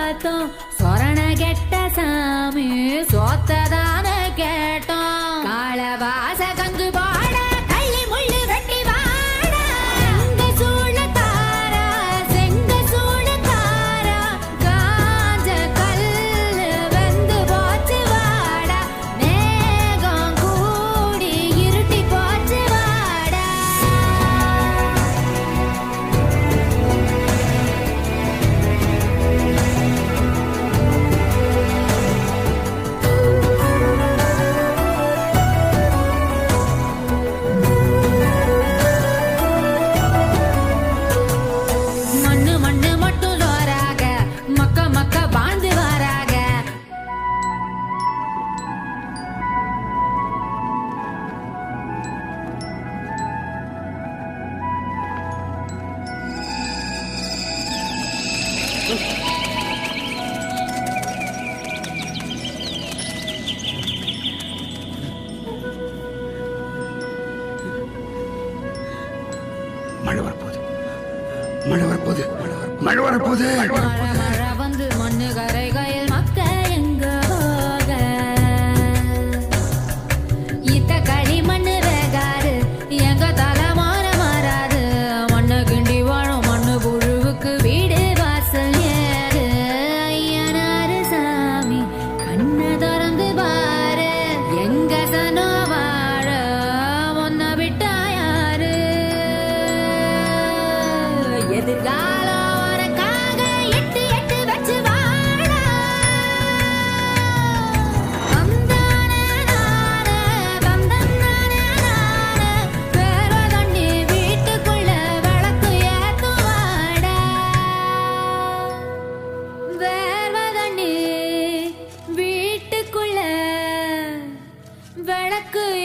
பார்த்தோம் சொரண கெட்ட சாமி சோத்ததான கேட்டோம். காலவாச கங்கு பா மழை வரப்போகுது. மழை வரப்போகுது. மழை வரப்போகுது. cứ